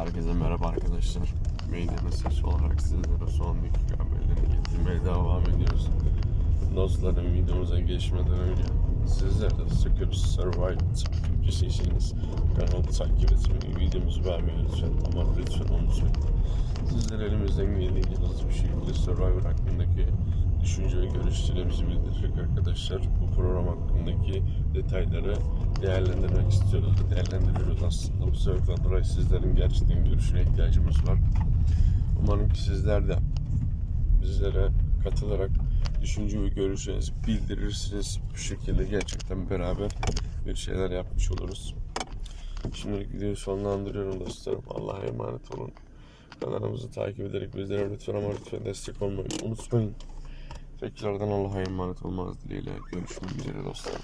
Herkese merhaba arkadaşlar. Medya ses olarak sizlere son haberleri getirmeye devam ediyoruz. Dostlarım videomuza geçmeden önce sizler de Secure Survived kişiyseniz kanalı takip etmeyi, videomuzu beğenmeyi lütfen ama lütfen unutmayın. Sizler elimizden geldiğince hızlı bir şekilde Survivor hakkındaki düşünce ve görüşlerimizi bildirecek arkadaşlar. Bu program hakkındaki detayları değerlendirmek istiyoruz. Değerlendiriyoruz aslında. Bu sebepten dolayı sizlerin gerçekten görüşüne ihtiyacımız var. Umarım ki sizler de bizlere katılarak düşünce ve görüşlerinizi bildirirsiniz. Bu şekilde gerçekten beraber bir şeyler yapmış oluruz. Şimdilik videoyu sonlandırıyorum dostlarım. Allah'a emanet olun. Kanalımızı takip ederek bizlere lütfen ama lütfen destek olmayı unutmayın. Tekrardan Allah'a emanet olmanız dileğiyle görüşmek üzere dostlarım.